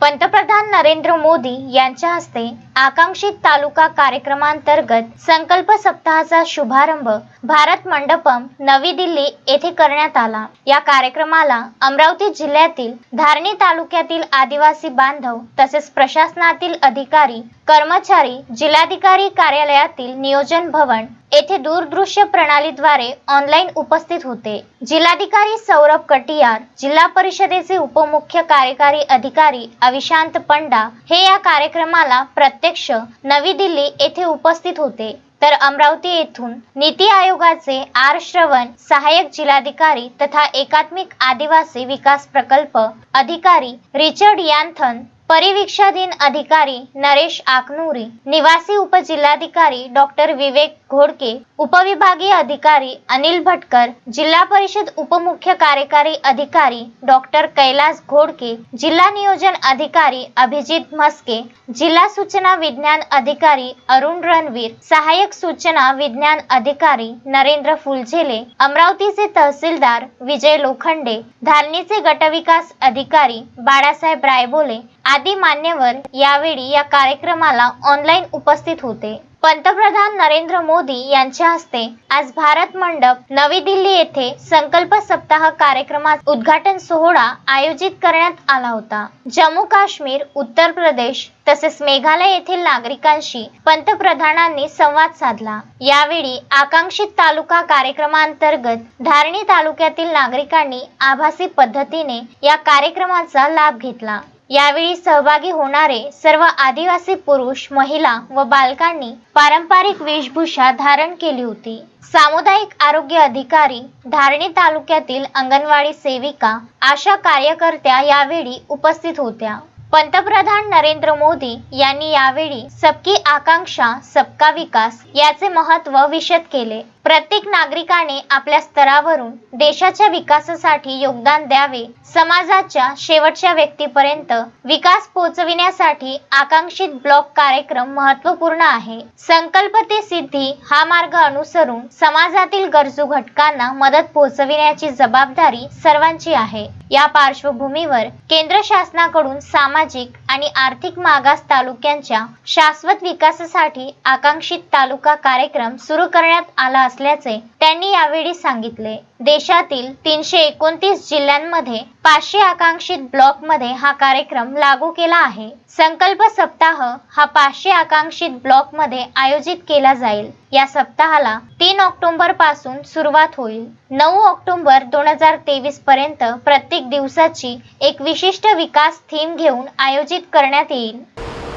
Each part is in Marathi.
पंतप्रधान नरेंद्र मोदी यांच्या हस्ते आकांक्षित तालुका कार्यक्रमांतर्गत संकल्प सप्ताहाचा शुभारंभ भारत मंडपम नवी दिल्ली येथे करण्यात आला. या कार्यक्रमाला अमरावती जिल्ह्यातील धारणी तालुक्यातील आदिवासी बांधव तसेच प्रशासनातील अधिकारी कर्मचारी जिल्हाधिकारी कार्यालयातील नियोजन भवन येथे दूरदृश्य प्रणालीद्वारे ऑनलाईन उपस्थित होते. जिल्हाधिकारी सौरभ कटियार जिल्हा परिषदेचे उपमुख्य कार्यकारी अधिकारी अविशांत पंडा हे या कार्यक्रमाला प्रत्येक प्रत्यक्ष नवी दिल्ली येथे उपस्थित होते. तर अमरावती येथून नीती आयोगाचे आर श्रवण सहाय्यक जिल्हाधिकारी तथा एकात्मिक आदिवासी विकास प्रकल्प अधिकारी रिचर्ड यांथन परिवीक्षाधीन अधिकारी नरेश आकनुरी निवासी उपजिल्हाधिकारी डॉक्टर विवेक घोडके उपविभागीय अधिकारी अनिल भटकर जिल्हा परिषद उपमुख्य कार्यकारी अधिकारी डॉक्टर कैलास घोडके जिल्हा नियोजन अधिकारी अभिजित म्हस्के जिल्हा सूचना विज्ञान अधिकारी अरुण रणवीर सहाय्यक सूचना विज्ञान अधिकारी नरेंद्र फुलझेले अमरावतीचे तहसीलदार विजय लोखंडे धारणीचे गटविकास अधिकारी बाळासाहेब रायबोले आदी मान्यवर यावेळी या कार्यक्रमाला ऑनलाईन उपस्थित होते. पंतप्रधान नरेंद्र मोदी यांच्या हस्ते आज भारत मंडप नवी दिल्ली येथे संकल्प सप्ताह कार्यक्रमात उद्घाटन सोहळा आयोजित करण्यात आला होता. जम्मू काश्मीर उत्तर प्रदेश तसेच मेघालय येथील नागरिकांशी पंतप्रधानांनी संवाद साधला. यावेळी आकांक्षित तालुका कार्यक्रमांतर्गत धारणी तालुक्यातील नागरिकांनी आभासी पद्धतीने या कार्यक्रमाचा लाभ घेतला. यावेळी सहभागी होणारे सर्व आदिवासी पुरुष महिला व बालकांनी पारंपरिक वेशभूषा धारण केली होती. सामुदायिक आरोग्य अधिकारी धारणी तालुक्यातील अंगणवाडी सेविका आशा कार्यकर्त्या यावेळी उपस्थित होत्या. पंतप्रधान नरेंद्र मोदी यांनी यावेळी सबकी आकांक्षा सबका विकास याचे महत्त्व विशद केले. प्रत्येक नागरिकाने आपल्या स्तरावरून देशाच्या विकासासाठी योगदान द्यावे समाजाच्या शेवटच्या व्यक्तीपर्यंत विकास पोहोचविण्यासाठी आकांक्षित ब्लॉक कार्यक्रम महत्त्वपूर्ण आहे. संकल्प ते सिद्धी हा मार्ग अनुसरून समाजातील गरजू घटकांना मदत पोहोचविण्याची जबाबदारी सर्वांची आहे. या पार्श्वभूमीवर केंद्र शासनाकडून सामाजिक आणि आर्थिक मागास तालुक्यांच्या शाश्वत विकासासाठी आकांक्षित तालुका कार्यक्रम सुरू करण्यात आला असल्याचे त्यांनी यावेळी सांगितले. देशातील तीनशे एकोणतीस जिल्ह्यांमध्ये पाचशे आकांक्षित ब्लॉकमध्ये हा कार्यक्रम लागू केला आहे. संकल्प सप्ताह हा पाचशे आकांक्षित ब्लॉकमध्ये आयोजित केला जाईल. या सप्ताहाला तीन ऑक्टोबरपासून सुरुवात होईल. नऊ ऑक्टोबर दोन हजार तेवीस पर्यंत प्रत्येक दिवसाची एक विशिष्ट विकास थीम घेऊन आयोजित करण्यात येईल.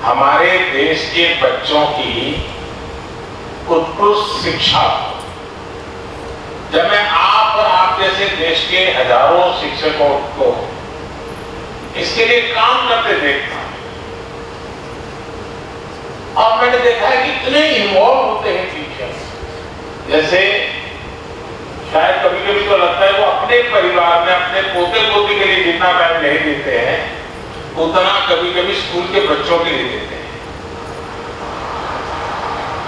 हमारे देश के बच्चों की उत्कृष्ट शिक्षा जब मैं आप और आप जैसे देश के हज़ारों शिक्षकों को इसके लिए काम करते देखता और मैंने देखा है कि इतने इन्वॉल्व होते हैं टीचर्स जैसे शायद कभी कभी तो लगता है वो अपने परिवार में, अपने पोते पोती के लिए जितना टाइम नहीं देते हैं, उतना कभी कभी स्कूल के बच्चों के लिए देते हैं।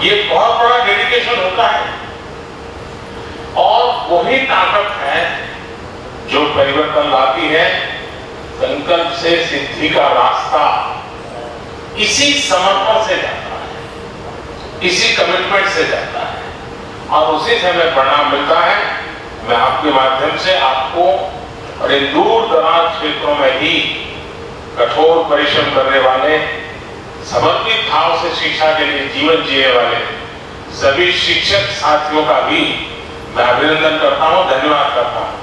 ये बहुत बड़ा डेडिकेशन होता है और वही ताकत है जो परिवर्तन लाती है, संकल्प से सिद्धि का रास्ता इसी समर्पण से जाता है, इसी कमिटमेंट से जाता है। और उसी से हमें परिणाम मिलता है। मैं आपके माध्यम से आपको और इन दूर दराज क्षेत्रों में ही कठोर परिश्रम करने वाले, समर्पित भाव से शिक्षा के लिए जीवन जीने वाले सभी शिक्षक साथियों का भी मैं अभिनंदन करता हूँ, धन्यवाद करता हूँ।